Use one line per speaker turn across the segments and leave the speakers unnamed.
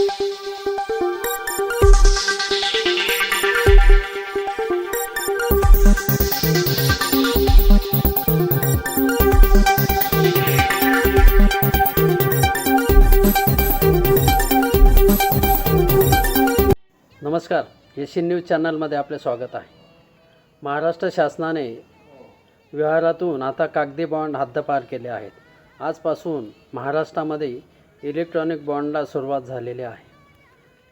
नमस्कार Asian news चॅनलमध्ये आपले स्वागत आहे. महाराष्ट्र शासनाने व्यवहारातून आता कागदी बॉन्ड हद्दपार केले आहेत. आजपासून महाराष्ट्रामध्ये इलेक्ट्रॉनिक बॉन्डला सुरुवात झालेली आहे.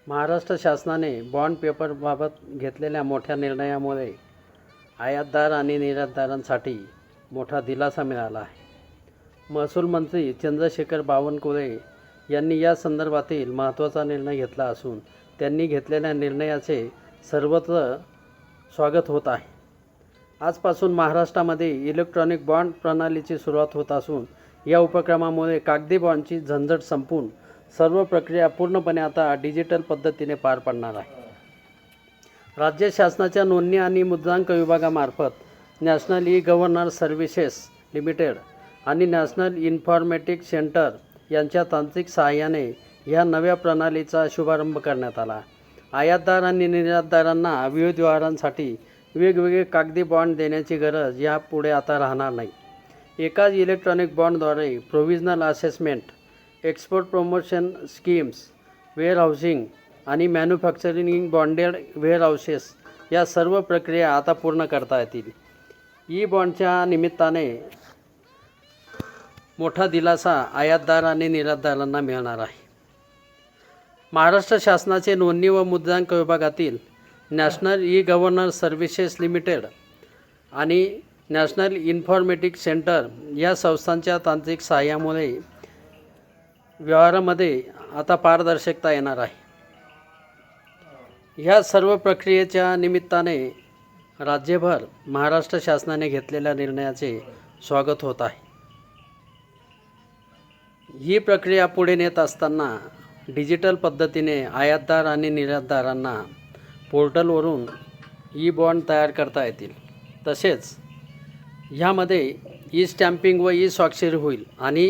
महाराष्ट्र शासनाने बॉन्ड पेपरबाबत घेतलेल्या मोठ्या निर्णयामुळे आयातदार आणि निर्यातदारांसाठी मोठा दिलासा मिळाला आहे. महसूल मंत्री चंद्रशेखर बावनकुळे यांनी या संदर्भातील महत्त्वाचा निर्णय घेतला असून त्यांनी घेतलेल्या निर्णयाचे सर्वत्र स्वागत होत आहे. आजपासून महाराष्ट्रामध्ये इलेक्ट्रॉनिक बॉन्ड प्रणालीची सुरुवात होत असून या उपक्रमामुळे कागदी बॉन्डची झंझट संपून सर्व प्रक्रिया पूर्णपणे आता डिजिटल पद्धतीने पार पडणार आहे. राज्य शासनाच्या नोंदणी आणि मुद्रांक विभागामार्फत national e governor services limited आणि नॅशनल इन्फॉर्मॅटिक सेंटर यांच्या तांत्रिक सहाय्याने ह्या नव्या प्रणालीचा शुभारंभ करण्यात आला. आयातदार आणि निर्यातदारांना विविध व्यवहारांसाठी वेगवेगळे कागदी बॉन्ड देण्याची गरज यापुढे आता राहणार नाही. एकाच electronic बॉन्डद्वारे provisional assessment export promotion schemes warehousing आणि मॅन्युफॅक्चरिंग बॉन्डेड वेअरहाऊसेस या सर्व प्रक्रिया आता पूर्ण करता येतील. ई बॉन्डच्या निमित्ताने मोठा दिलासा आयातदार आणि निर्यातदारांना मिळणार आहे. महाराष्ट्र शासनाचे नोंदणी व मुद्रांक विभागातील national e governor services limited आणि नॅशनल इन्फॉर्मेटिक सेंटर या संस्थांच्या तांत्रिक सहाय्यामुळे व्यवहारामध्ये आता पारदर्शकता येणार आहे. ह्या सर्व प्रक्रियेच्या निमित्ताने राज्यभर महाराष्ट्र शासनाने घेतलेल्या निर्णयाचे स्वागत होत आहे. ही प्रक्रिया पुढे नेत असताना डिजिटल पद्धतीने आयातदार आणि निर्यातदारांना पोर्टलवरून ई बॉन्ड तयार करता येतील. तसेच ह्यामध्ये ई स्टॅम्पिंग व ई स्वाक्षरी होईल आणि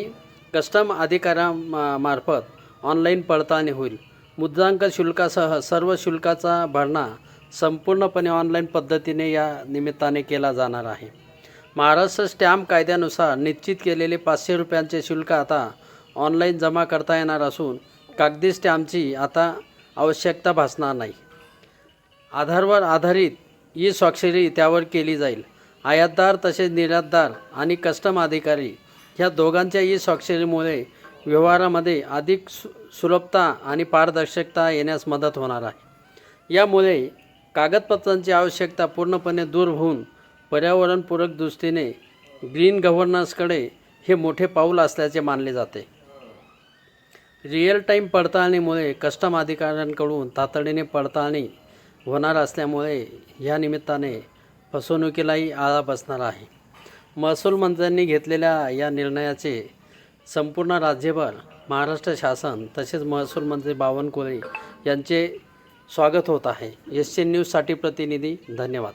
कस्टम अधिकाऱ्यामार्फत ऑनलाईन पडताळणी होईल. मुद्रांक शुल्कासह सर्व शुल्काचा भरणा संपूर्णपणे ऑनलाईन पद्धतीने या निमित्ताने केला जाणार आहे. महाराष्ट्र स्टॅम्प कायद्यानुसार निश्चित केलेले पाचशे रुपयांचे शुल्क आता ऑनलाईन जमा करता येणार असून कागदी स्टॅम्पची आता आवश्यकता भासणार नाही. आधारवर आधारित ई स्वाक्षरी त्यावर केली जाईल. आयातदार तसेच निर्यातदार आणि कस्टम अधिकारी ह्या दोघांच्या ई स्वाक्षरीमुळे व्यवहारामध्ये अधिक सु सुलभता आणि पारदर्शकता येण्यास मदत होणार आहे. यामुळे कागदपत्रांची आवश्यकता पूर्णपणे दूर होऊन पर्यावरणपूरक दृष्टीने ग्रीन गव्हर्नन्सकडे हे मोठे पाऊल असल्याचे मानले जाते. रिअल टाईम पडताळणीमुळे कस्टम अधिकाऱ्यांकडून तातडीने पडताळणी होणार असल्यामुळे या निमित्ताने फसवणुकीलाही आळा बसणार आहे. महसूल मंत्र्यांनी घेतलेल्या या निर्णयाचे संपूर्ण राज्यभर महाराष्ट्र शासन तसेच महसूल मंत्री बावनकुळे यांचे स्वागत होत आहे. एस सी न्यूजसाठी प्रतिनिधी धन्यवाद.